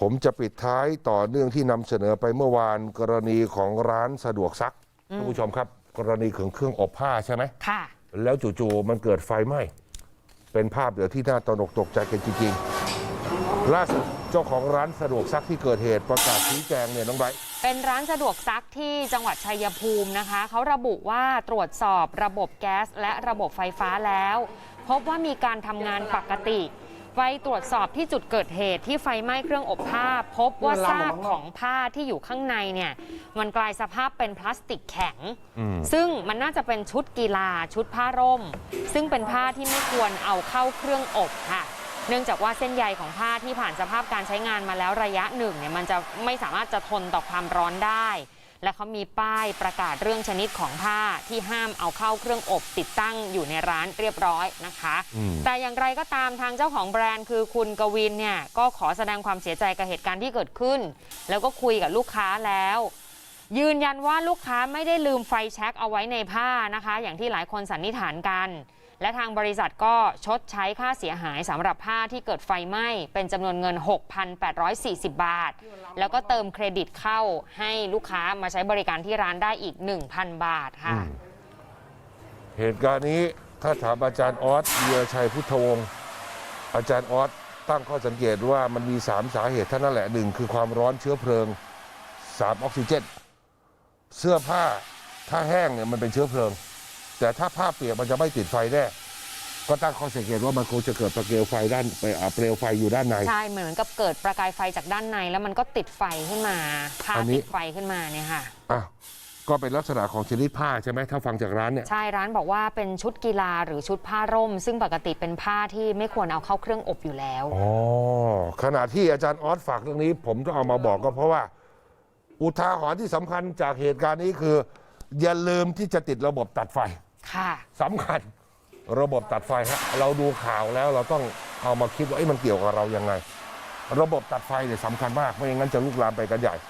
ผมจะปิดท้ายต่อเนื่องที่นำเสนอไปเมื่อวานกรณีของร้านสะดวกซักท่านผู้ชมครับ กรณีของเครื่องอบผ้าใช่ไหมค่ะ แล้วจู่ๆมันเกิดไฟไหม้เป็นภาพเดี๋ยวที่น่าตระหนกตกใจกันจริงๆล่าสุดเจ้าของร้านสะดวกซักที่เกิดเหตุประกาศชี้แจงเนี่ยน้องไบร์ท เป็นร้านสะดวกซักที่จังหวัดชัยภูมินะคะ เขาระบุว่าตรวจสอบระบบแก๊ส และระบบไฟฟ้าแล้ว พบว่ามีการทำงานปกติ ไปตรวจสอบที่จุดเกิดเหตุที่ไฟไหม้เครื่องอบผ้า พบว่าซากของผ้าที่อยู่ข้างในเนี่ยมันกลายสภาพเป็นพลาสติกแข็ง ซึ่งมันน่าจะเป็นชุดกีฬาชุดผ้าร่ม ซึ่งเป็นผ้าที่ไม่ควรเอาเข้าเครื่องอบค่ะ เนื่องจากว่าเส้นใยของผ้าที่ผ่านสภาพการใช้งานมาแล้วระยะหนึ่งเนี่ยมันจะไม่สามารถจะทนต่อความร้อนได้ และเขามีป้ายประกาศเรื่องชนิดของผ้าที่ห้ามเอาเข้าเครื่องอบติดตั้งอยู่ในร้านเรียบร้อยนะคะอืมแต่อย่างไรก็ตามทางเจ้าของแบรนด์คือคุณกวินเนี่ยก็ขอแสดงความเสียใจกับเหตุการณ์ที่เกิดขึ้น แล้วก็คุยกับลูกค้าแล้ว ยืนยันว่าลูกค้าไม่ได้ลืมไฟแช็กเอาไว้ในผ้านะคะ อย่างที่หลายคนสันนิษฐานกัน และทางบริษัทก็ชดใช้ค่าเสียหายสำหรับผ้าที่เกิดไฟไหม้เป็นจำนวนเงิน 6,840 บาท แล้วก็เติมเครดิตเข้าให้ลูกค้ามาใช้บริการที่ร้านได้อีก 1,000 บาทค่ะ เหตุการณ์นี้ถ้าถามอาจารย์ออสเวียชัยพุทธวงศ์อาจารย์ออสตั้งข้อสังเกตว่ามันมี 3 สาเหตุเท่านั้นแหละหนึ่งคือความร้อนเชื้อเพลิง 3 ออกซิเจน เสื้อผ้าถ้าแห้งเนี่ยมันเป็นเชื้อเพลิง แต่ถ้าผ้าเปียกมันจะไม่ติดไฟแน่ก็ตั้งข้อสังเกตว่ามันคงจะเกิดประเกลไฟด้านไปอ่าเปลวไฟอยู่ด้านใน ใช่เหมือนกับเกิดประกายไฟจากด้านใน แล้วมันก็ติดไฟขึ้นมาผ้าอันนี้ติดไฟขึ้นมาเนี่ยค่ะอะก็เป็นลักษณะของชนิดผ้าใช่ไหมถ้าฟังจากร้านเนี่ยใช่ร้านบอกว่าเป็นชุดกีฬาหรือชุดผ้าร่ม ซึ่งปกติเป็นผ้าที่ไม่ควรเอาเข้าเครื่องอบอยู่แล้วอ๋อขณะที่อาจารย์ออสฝากเรื่องนี้ ผมต้องเอามาบอกก็เพราะว่า อุทาหรณ์ที่สำคัญจากเหตุการณ์นี้คือ อย่าลืมที่จะติดระบบตัดไฟค่ะ สำคัญระบบตัดไฟฮะเราดูข่าวแล้วเราต้องเอามาคิดว่าเอ๊ะมันเกี่ยวกับเรายังไง ระบบตัดไฟเนี่ยสำคัญมากไม่อย่างนั้นจะลุกลามไปกันใหญ่